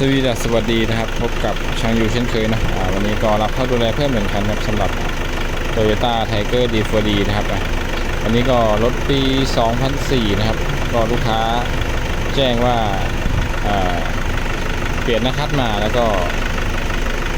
สวีดัสสวัสดีนะครับ พบกับช่างยูเช่นเคยนะวันนี้ก็รับเข้าดูแลเพิ่มหนึ่งคันครับสำหรับ Toyota Tiger D4D นะครับวันนี้ก็รถปี 2004 นะครับ ก็ลูกค้าแจ้งว่าเปลี่ยนหนะครับมาแล้วก็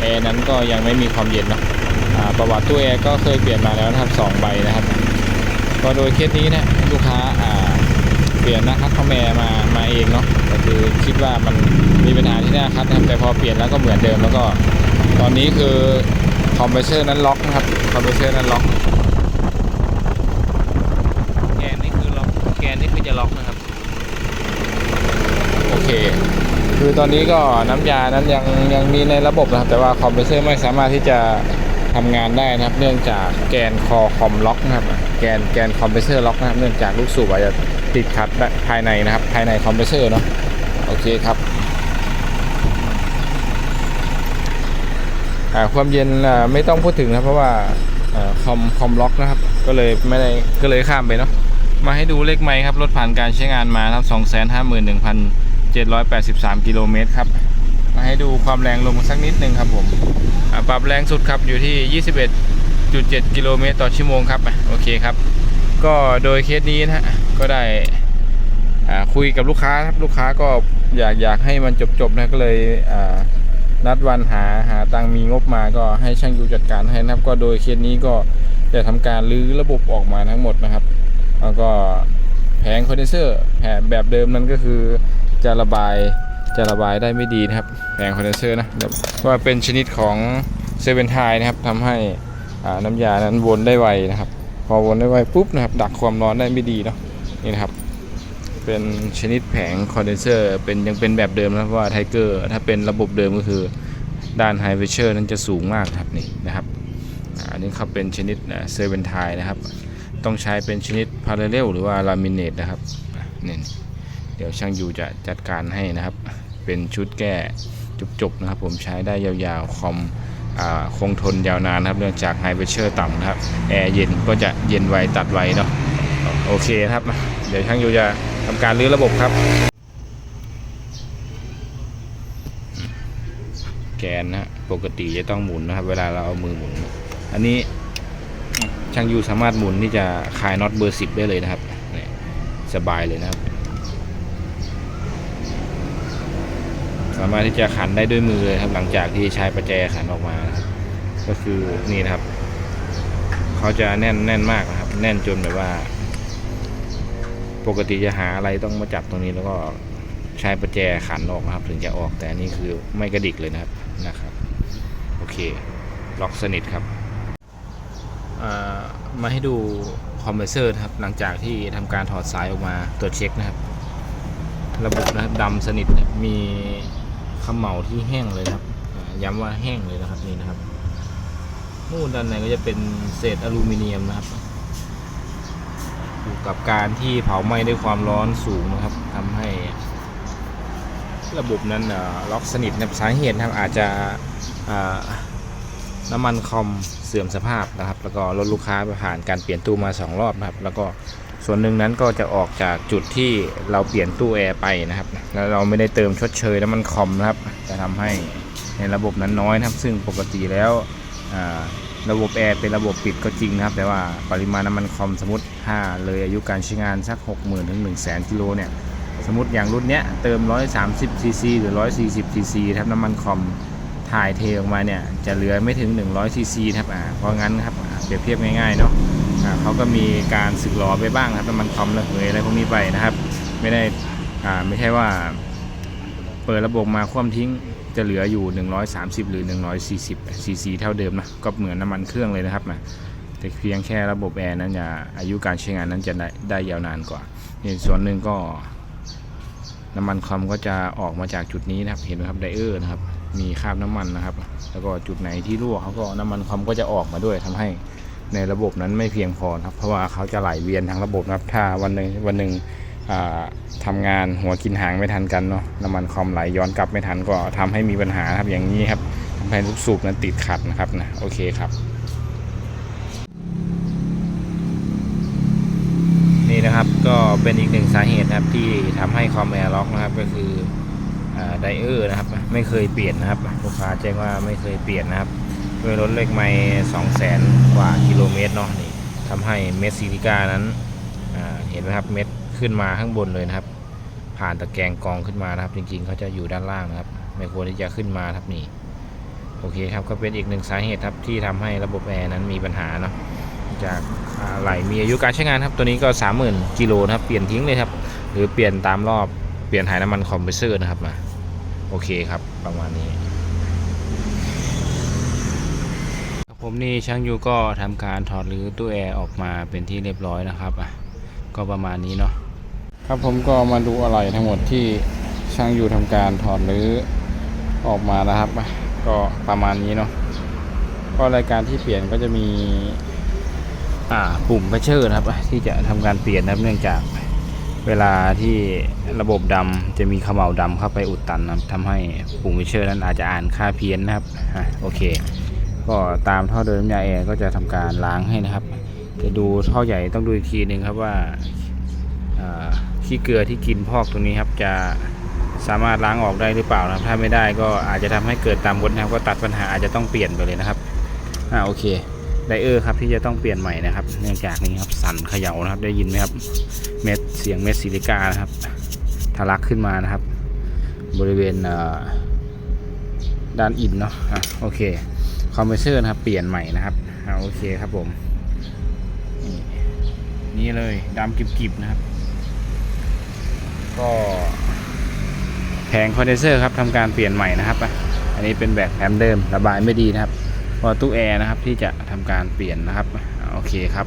แอร์นั้นก็ยังไม่มีความเย็นนะประวัติตู้แอร์ก็เคยเปลี่ยนมาแล้วนะครับสองใบนะครับ ก็โดยเคสนี้เนะลูกค้าอ่า เปลี่ยนหน้าคัดคอมแอร์มามาเองเนาะก็คือคิดว่ามันมีปัญหาที่หน้าคัดนะครับแต่พอเปลี่ยนแล้วก็เหมือนเดิมแล้วก็ตอนนี้คือคอมเพรสเซอร์นั้นล็อกนะครับคอมเพรสเซอร์นั้นล็อกแกนนี่คือล็อกแกนนี่คือจะล็อกนะครับโอเค คือตอนนี้ก็น้ำยานั้นยังยังมีในระบบนะครับ แต่ว่าคอมเพรสเซอร์ไม่สามารถที่จะทำงานได้นะครับ เนื่องจากแกนคอคอมล็อกนะครับ แกนแกนคอมเพรสเซอร์ล็อกนะครับ เนื่องจากลูกสูบอาจจะ ติดขัดภายในนะครับภายในคอมเพรสเซอร์เนาะโอเคครับความเย็นไม่ต้องพูดถึงนะเพราะว่าคอมคอมล็อกนะครับ ก็เลยไม่ได้ก็เลยข้ามไปเนาะมาให้ดูเลขไม้ครับรถผ่านการใช้งานมาครับ251,783 กิโลเมตรครับมาให้ดูความแรงลมสักนิดนึงครับผมปรับแรงสุดครับอยู่ที่ 21.7 กิโลเมตรต่อชั่วโมงครับโอเคครับ ก็โดยเคสนี้นะฮะก็ได้คุยกับลูกค้าครับลูกค้าก็อยากอยากให้มันจบๆนะก็เลยนัดวันหาหาตังมีงบมาก็ให้ช่างยูจัดการให้นะครับ ก็โดยเคสนี้ก็จะทำการรื้อระบบออกมาทั้งหมดนะครับแล้วก็แผงคอนเดนเซอร์แผงแบบเดิมนั้นก็คือจะระบายจะระบายได้ไม่ดีนะครับแผงคอนเดนเซอร์นะว่าเป็นชนิดของเซเว่นไทนะครับทำให้น้ำยานั้นวนได้ไวนะครับ อวนได้ไวปุ๊บนะครับดักความร้อนได้ไม่ดีเนาะนี่นะครับ เป็นชนิดแผงคอนเดนเซอร์เป็นยังเป็นแบบเดิมนะเพราะว่าไทเกอร์ถ้าเป็นระบบเดิมก็คือด้านไฮเวเชอร์นั้นจะสูงมากครับนี่นะครับอันนี้เขาเป็นชนิดเซเว่นไทนะครับ ต้องใช้เป็นชนิดพาราเรลหรือว่าลามิเนตนะครับนี่เดี๋ยวช่างยูจะจัดการให้นะครับ เป็นชุดแก้จุกๆนะครับ ผมใช้ได้ยาวๆคอม คงทนยาวนานครับเนื่องจากไฮเ e เชอร์ต่ำนะครับแอร์เย็นก็จะเย็นไวตัดไวเนาะโอเคครับ เดี๋ยวช่างยูจะทำการรื้อระบบครับ แกนนะฮะปกติจะต้องหมุนนะครับ เวลาเราเอามือหมุน อันนี้ช่างยูสามารถหมุนที่จะคลายน็อตเบอร์สิบได้เลยนะครับสบายเลยนะครับ สามารถที่จะขันได้ด้วยมือเลยครับ หลังจากที่ใช้ประแจขันออกมานะครับก็คือนี่นะครับ เขาจะแน่นแน่นมากนะครับ แน่นจนแบบว่า ปกติจะหาอะไรต้องมาจับตรงนี้แล้วก็ใช้ประแจขันออกนะครับ ถึงจะออกแต่นนี้คือไม่กระดิกเลยนะครับนะครับ โอเค ล็อกสนิทครับมาให้ดูคอมเพรสเซอร์ครับหลังจากที่ทำการถอดสายออกมาตรวจเช็คนะครับ ระบบนะครับดำสนิทมี ขมเหลาที่แห้งเลยครับย้ำว่าแห้งเลยนะครับนี่นะครับนู่นด้านในก็จะเป็นเศษอลูมิเนียมนะครับอยู่กับการที่เผาไหม้ด้วยความร้อนสูงนะครับทำให้ระบบนั้นล็อกสนิทนะสาเหตุนะครับอาจจะน้ำมันคอมเสื่อมสภาพนะครับ แล้วก็รถลูกค้าไปผ่านการเปลี่ยนตู้มา 2 รอบนะครับ แล้วก็ ส่วนหนึ่งนั้นก็จะออกจากจุดที่เราเปลี่ยนตู้แอร์ไปนะครับ แล้วเราไม่ได้เติมชดเชยน้ำมันคอมนะครับ จะทำให้ในระบบนั้นน้อยนะครับ ซึ่งปกติแล้วระบบแอร์เป็นระบบปิดก็จริงนะครับ แต่ว่าปริมาณน้ำมันคอมสมมติถ้าเลยอายุการใช้งานสัก 60,000ถึง1 0 0 0 0แกิโลเนี่ยสมมติอย่างรุ่นเนี้ยเติม 130ซีซีหรือ 140ซีซีครับน้ำมันคอมถ่ายเทออกมาเนี่ยจะเหลือไม่ถึง 100ซีซีครับอ่าเพราะงั้นครับเปรียบเทียบง่ายๆเนาะ เขาก็มีการสึกหรอไปบ้างครับน้ำมันคอมระเหยอะไรพวกนี้ไปนะครับ ไม่ได้ไม่ใช่ว่า เปิดระบบมาคว่ำทิ้งจะเหลืออยู่ 130 หรือ 140ซีซีเท่าเดิมนะก็เหมือนน้ำมันเครื่องเลยนะครับนะแต่เพียงแค่ระบบแอร์นั้นจะอายุการใช้งานนั้นจะได้ได้ยาวนานกว่าในส่วนหนึ่งก็ น้ำมันคอมก็จะออกมาจากจุดนี้นะครับเห็นไหมครับไดเออร์นะครับมีคราบน้ำมันนะครับ แล้วก็จุดไหนที่รั่วเขาก็น้ำมันคอมก็จะออกมาด้วยทำให้ ในระบบนั้นไม่เพียงพอครับ เพราะว่าเขาจะไหลเวียนทั้งระบบนะครับ ถ้าวันหนึ่งวันหนึ่งอ่าทำงานหัวกินหางไม่ทันกันเนาะน้ำมันคอมไหลย้อนกลับไม่ทันก็ทำให้มีปัญหาครับอย่างนี้ครับทำให้ลูกสูบนั้นติดขัดนะครับนะโอเคครับ นี่นะครับก็เป็นอีกหนึ่งสาเหตุนะครับที่ทำให้คอมแอร์ล็อกนะครับก็คืออไดเออร์นะครับ ไม่เคยเปลี่ยนนะครับลูกค้าแจ้งว่าไม่เคยเปลี่ยนนะครับ ด้วยรถเลขไม่สองแสนกว่ากิโลเมตรเนาะนี่ทำให้เม็ดซิลิก้านั้นเห็นไหมครับเม็ดขึ้นมาข้างบนเลยนะครับ ผ่านตะแกรงกองขึ้นมานะครับ จริงๆเขาจะอยู่ด้านล่างนะครับ ไม่ควรที่จะขึ้นมาครับนี่โอเคครับก็เป็นอีกหนึ่งสาเหตุครับที่ทำให้ระบบแอร์นั้นมีปัญหาเนาะจากอะไหล่มีอายุการใช้งานครับตัวนี้ก็ 30,000กิโลนะครับเปลี่ยนทิ้งเลยครับ หรือเปลี่ยนตามรอบเปลี่ยนถ่ายน้ำมันคอมเพรสเซอร์นะครับมาโอเคครับประมาณนี้ครับ ผมนี่ช่างยูก็ทำการถอดหรือตู้แอร์ออกมาเป็นที่เรียบร้อยนะครับอะก็ประมาณนี้เนาะครับผมก็มาดูอะไรทั้งหมดที่ช่างยูทำการถอดหรือออกมานะครับก็ประมาณนี้เนาะก็รายการที่เปลี่ยนก็จะมีอ่าปุ่มเพรสเชอร์นะครับ ที่จะทำการเปลี่ยนนะเนื่องจากเวลาที่ระบบดำจะมีเขม่าวดำเข้าไปอุดตันนะทำให้ปุ่มวิเชอร์นั้นอาจจะอ่านค่าเพี้ยนนะครับอะโอเค ก็ตามท่อเดินน้ำยาแอร์ก็จะทำการล้างให้นะครับ จะดูท่อใหญ่ต้องดูอีกทีหนึ่งครับว่าขี้เกลือที่กินพอกตรงนี้ครับจะสามารถล้างออกได้หรือเปล่านะครับ ถ้าไม่ได้ก็อาจจะทำให้เกิดตามบดนะครับ ก็ตัดปัญหาอาจจะต้องเปลี่ยนไปเลยนะครับอ่าโอเคไดเออร์ครับที่จะต้องเปลี่ยนใหม่นะครับ เนื่องจากนี้ครับสั่นเขย่านะครับได้ยินไหมครับเม็ดเสียงเม็ดซิลิกานะครับทะลักขึ้นมานะครับ บริเวณด้านอินเนาะอะโอเค คอมเพรสเซอร์นะครับ เปลี่ยนใหม่นะครับโอเคครับผม นี่นี่เลยดำกิบๆนะครับ ก็แผงคอนเดนเซอร์ครับทำการเปลี่ยนใหม่นะครับ อันนี้เป็นแบบแอมเดิมระบายไม่ดีนะครับพอตู้แอร์นะครับที่จะทำการเปลี่ยนนะครับโอเคครับ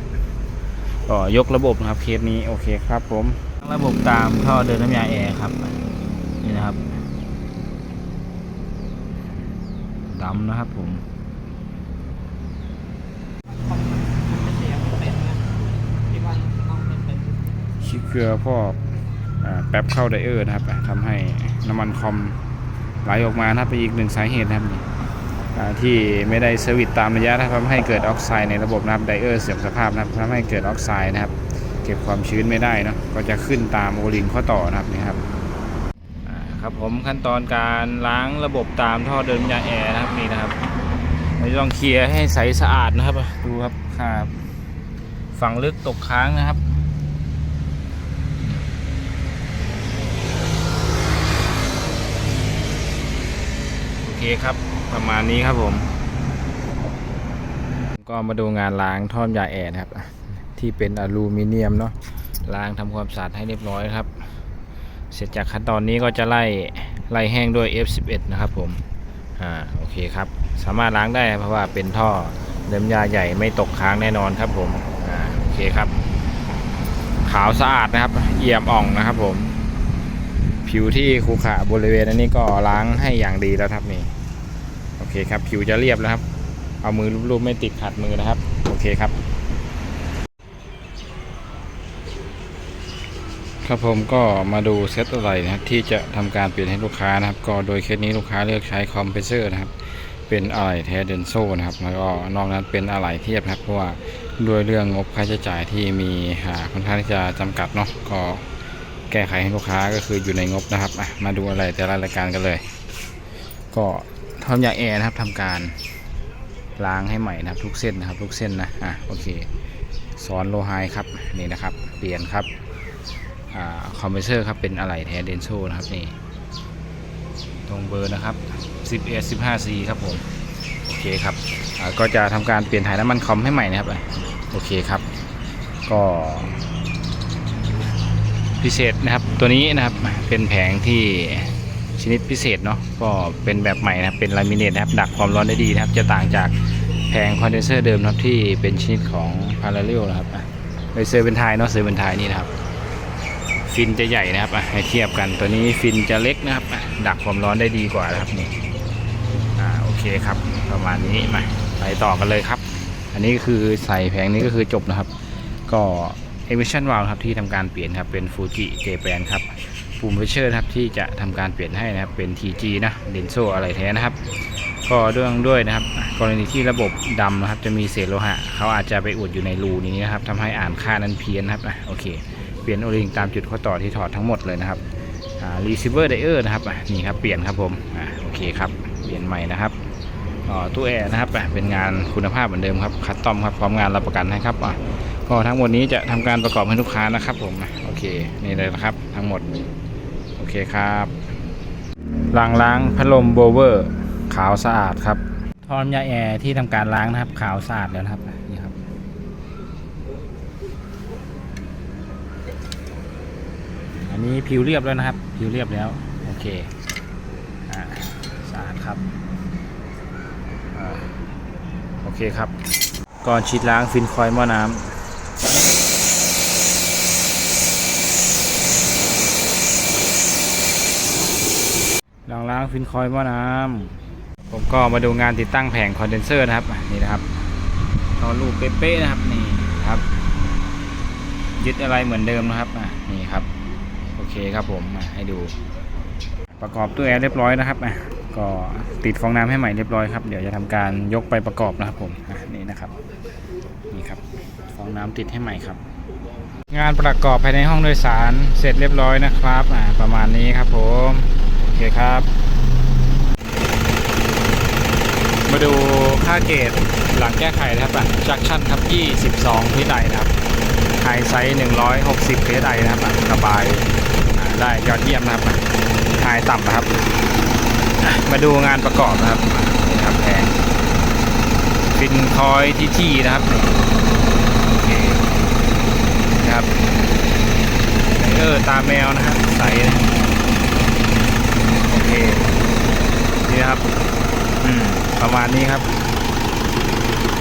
ก็ยกระบบนะครับเคสนี้โอเคครับผมระบบตามท่อเดินน้ำยาแอร์ครับนี่นะครับดำนะครับผม ของมันจะเสียไม่เป็นนะที่ว่าน้องไม่เป็น ขี้เก ลือพอกอ่าแป๊บเข้าไดเออร์นะครับทำให้น้ำมันคอมไหลออกมานะครับเป็นอีกหนึ่งสาเหตุนะครับที่ไม่ได้เซอร์วิสตามระยะนะทำให้เกิดออกไซด์ในระบบนะครับไดเออร์เสื่อมสภาพนะครับทำให้เกิดออกไซด์นะครับ เก็บความชื้นไม่ได้นะก็จะขึ้นตามโอลิงข้อต่อนะครับนี่ครับครับผมขั้นตอนการล้างระบบตามท่อเดินยาแอร์นะครับนี่นะครับเราจะต้องเคลียร์ให้ใสสะอาดนะครับดูครับครับ ฝั่งลึกตกค้างนะครับ คครับ ประมาณนี้ครับผม ก็มาดูงานล้างท่อยาแอร์นะครับ ที่เป็นอลูมิเนียมเนาะล้างทำความสะอาดให้เรียบร้อยครับ เสร็จจากขั้นตอนนี้ก็จะไล่ไล่แห้งด้วย F11 นะครับผมอ่าโอเคครับ สามารถล้างได้เพราะว่าเป็นท่อเดิมยาใหญ่ไม่ตกค้างแน่นอนครับผมอ่าโอเคครับ ขาวสะอาดนะครับเอี่ยมอ่องนะครับผมผิวที่ขรุขระบริเวณอันนี้ก็ล้างให้อย่างดีแล้วครับนี่ เคครับผิวจะเรียบแล้วครับ เอามือลูบๆไม่ติดขัดมือนะครับ โอเคครับ ครับผมก็มาดูเซตอะไรนะครับที่จะทำการเปลี่ยนให้ลูกค้านะครับ ก็โดยเคสนี้ลูกค้าเลือกใช้คอมเพรสเซอร์นะครับ เป็นอะไหล่แท้เดนโซนะครับแล้วก็นอกนั้นเป็นอะไหล่เทียบนะครับเพราะว่าด้วยเรื่องงบค่าใช้จ่ายที่มีอ่าค่อนข้างที่จะจำกัดเนาะก็แก้ไขให้ลูกค้าก็คืออยู่ในงบนะครับมาดูอะไรแต่ละรายการกันเลย ก็ ทำยาแอร์นะครับทำการล้างให้ใหม่นะครับ ทุกเส้นนะครับ ทุกเส้นนะอะโอเคสอนโลไฮครับนี่นะครับ เปลี่ยนครับคอมเพรสเซอร์ครับเป็นอะไหล่แท้เดนโซนะครับนี่ตรงเบอร์นะครับ11 15 C ครับผมโอเคครับอ่าก็จะทำการเปลี่ยนถ่ายน้ำมันคอมให้ใหม่นะครับโอเคครับ ก็พิเศษนะครับตัวนี้นะครับเป็นแผงที่ ชนิดพิเศษเนาะก็เป็นแบบใหม่นะครับเป็นลามิเนตนะครับดักความร้อนได้ดีนะครับ จะต่างจากแผงคอนเดนเซอร์เดิมนะครับที่เป็นชนิดของพาราเรลนะครับอะโดยเซอร์เวนไทเนาะเซอร์เวนไทนี่นะครับ ฟินจะใหญ่นะครับอะให้เทียบกันตัวนี้ฟินจะเล็กนะครับดักความร้อนได้ดีกว่านะครับนี่อ่าโอเคครับประมาณนี้มาไปต่อกันเลยครับ อันนี้คือใส่แผงนี้ก็คือจบนะครับ ก็เอเวชั่นวาลครับที่ทำการเปลี่ยนครับเป็นฟูจิเจแปนครับ ปุ่มเพชเชอร์ครับที่จะทำการเปลี่ยนให้นะครับเป็น TG นะเดนโซอะไรแท้นะครับ ก็เรื่องด้วยนะครับ กรณีที่ระบบดำนะครับจะมีเศษโลหะเขาอาจจะไปอุดอยู่ในรูนี้นะครับทำให้อ่านค่านั้นเพี้ยนนะครับอะโอเคเปลี่ยนโอลิงตามจุดข้อต่อที่ถอดทั้งหมดเลยนะครับอ่า receiver dier นะครับอะนี่ครับเปลี่ยนครับผมอ่าโอเคครับเปลี่ยนใหม่นะครับอ่าตู้แอร์นะครับอะเป็นงานคุณภาพเหมือนเดิมครับคัสตอมครับพร้อมงานรับประกันให้ครับอะก็ทั้งหมดนี้จะทำการประกอบให้ลูกค้านะครับผมโอเคนี่เลยนะครับทั้งหมด เคครับล้างล้างพัดลมโบเวอร์ ขาวสะอาดครับท่อน้ำยาแอร์ที่ทำการล้างนะครับ ขาวสะอาดแล้วนะครับนี่ครับ อันนี้ผิวเรียบแล้วนะครับ ผิวเรียบแล้ว โอเคอ่าสะอาดครับอโอเคครับก่อนฉีดล้างฟินคอยล์หม้อน้ำล้างล้าง ฟินคอยล์หม้อน้ำผมก็มาดูงานติดตั้งแผงคอนเดนเซอร์นะครับนี่นะครับต่อรูปเป๊ะๆนะครับนี่ครับ ยึดอะไรเหมือนเดิมนะครับอะนี่ครับ โอเคครับผมให้ดู ประกอบตู้แอร์เรียบร้อยนะครับอะก็ติดฟองน้ำให้ใหม่เรียบร้อยครับ เดี๋ยวจะทำการยกไปประกอบนะครับผมนี่นะครับ นี่ครับ ฟองน้ำติดให้ใหม่ครับ งานประกอบภายในห้องโดยสารเสร็จเรียบร้อยนะครับอะประมาณนี้ครับผม โอเคครับ มาดูค่าเกรดหลังแก้ไขนะครับอะจักชั่นครับ 22พิไดนะครับไฮไซส์160พสไอนะครับอะระบายอ่าได้ยอดเยี่ยมนะครับอะไฮต่ำนะครับ มาดูงานประกอบนะครับนี่ครับแพงฟินคอยที่ที่นะครับนี่โอเคนะครับเออตาแมวนะครับใสนะโอเคนี่นะครับ ประมาณนี้ครับ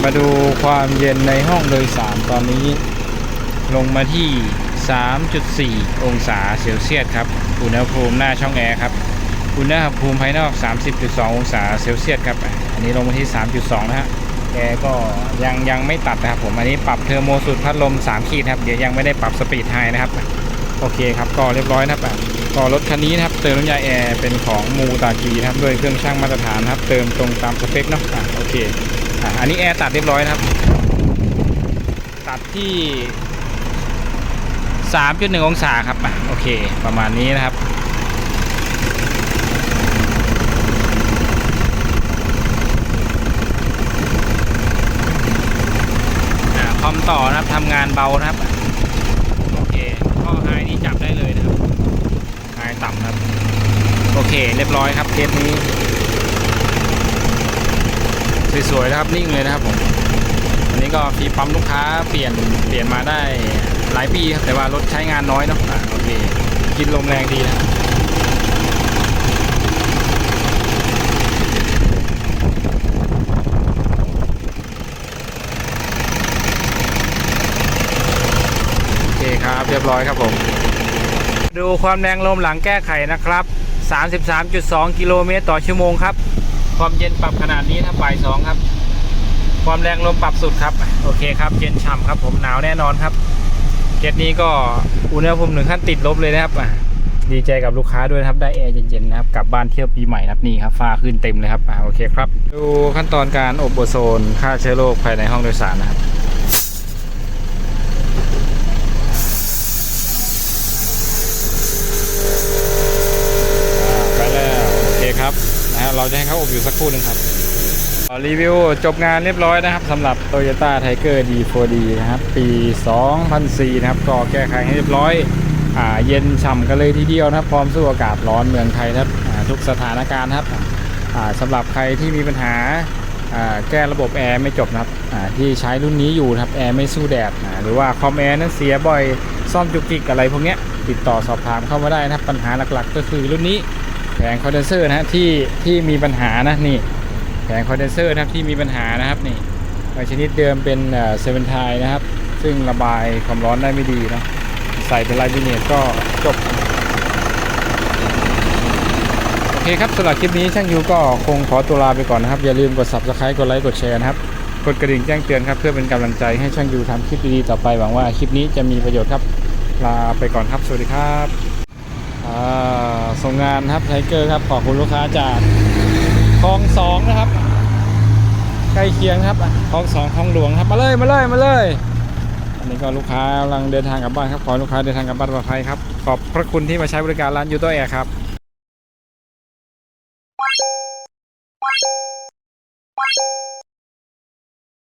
มาดูความเย็นในห้องโดยสารตอนนี้ ลงมาที่ 3.4 องศาเซลเซียสครับ อุณหภูมิหน้าช่องแอร์ครับ อุณหภูมิภายนอก 30.2 องศาเซลเซียสครับ อันนี้ลงมาที่ 3.2 นะฮะแอร์ก็ยังยังไม่ตัดนะครับผม อันนี้ปรับเทอร์โมสูตรพัดลม 3 ขีดครับ เดี๋ยวยังไม่ได้ปรับสปีดไฮนะครับ โอเคครับก็เรียบร้อยนะครับก็รถคันนี้นะครับเติมน้ำยาแอร์เป็นของมูตากีนะครับด้วยเครื่องช่างมาตรฐานนะครับ เติมตรงตามสเปคเนาะอะโอเคอะอันนี้แอร์ตัดเรียบร้อยนะครับ ตัดที่ 3.1 องศาครับอะโอเค ประมาณนี้นะครับอ่าคอมต่อนะครับทำงานเบานะครับ ไฮนี่จับได้เลยนะครับไฮต่ำครับโอเคเรียบร้อยครับเทปนี้ สวยๆนะครับนิ่งเลยนะครับผมอันนี้ก็ฟีปั๊มลูกค้าเปลี่ยนเปลี่ยนมาได้หลายปีครับแต่ว่ารถใช้งานน้อยเนาะอะโอเคกินลมแรงดีนะโอเคค เรียบร้อยครับผม ดูความแรงลมหลังแก้ไขนะครับ 33.2 กิโลเมตรต่อชั่วโมงครับ ความเย็นปรับขนาดนี้นะบ่ายสองครับ ความแรงลมปรับสุดครับ โอเคครับ เย็นฉ่ำครับ ผมหนาวแน่นอนครับ เกตนี้ก็อุณหภูมิหนึ่งขั้นติดลบเลยนะครับอะดีใจกับลูกค้าด้วยครับได้แอร์เย็นๆนะครับกลับบ้านเที่ยวปีใหม่นะครับนี่ครับฟ้าขึ้นเต็มเลยครับอะโอเคครับ ดูขั้นตอนการอบโอโซนฆ่าเชื้อโรคภายในห้องโดยสารนะครับ อ่าไปแล้วโอเคครับนะฮะ เราจะให้เขาอบอยู่สักครู่หนึ่งครับรีวิวจบงานเรียบร้อยนะครับสำหรับ Toyota Tiger D4D นะครับ ปี 2004 นะครับ ก็แก้ไขให้เรียบร้อยอ่าเย็นฉ่ำกันเลยทีเดียวนะครับพร้อมสู้อากาศร้อนเมืองไทยนะครับทุกสถานการณ์ครับอ่าสำหรับใครที่มีปัญหาอ่าแก้ระบบแอร์ไม่จบนะครับที่ใช้รุ่นนี้อยู่นะครับแอร์ไม่สู้แดดหรือว่าคอมแอร์นั้นเสียบ่อยซ่อมจุกจิกอะไรพวกนี้ติดต่อสอบถามเข้ามาได้นะครับปัญหาหลักๆ ก็คือรุ่นนี้ งคอนเดนเซอร์นะฮะที่ที่มีปัญหานะนี่แผงคอนเดนเซอร์นะครับที่มีปัญหานะครับนี่บางชนิดเดิมเป็นเซเว่นไทนะครับ ซึ่งระบายความร้อนได้ไม่ดีนะใส่เป็นไลบิเนตก็จบ โอเคครับสำหรับคลิปนี้ช่างยูก็คงขอตัวลาไปก่อนนะครับ อย่าลืมกด subscribe กดไลค์กดแชร์นะครับ กดกระดิ่งแจ้งเตือนครับ เพื่อเป็นกำลังใจให้ช่างยูทำคลิปดีๆต่อไปหวังว่าคลิปนี้จะมีประโยชน์ครับลาไปก่อนครับสวัสดีครับ ส่งงานครับไทเกอร์ครับขอบคุณลูกค้าจากคลองสองนะครับ ใกล้เคียงครับคลองสองคลองหลวงครับมาเลยมาเลยมาเลยอันนี้ก็ลูกค้ากำลังเดินทางกลับบ้านครับขอลูกค้าเดินทางกลับบ้านปลอดภัยครับขอบพระคุณที่มาใช้บริการร้านยูโตแอร์ครับ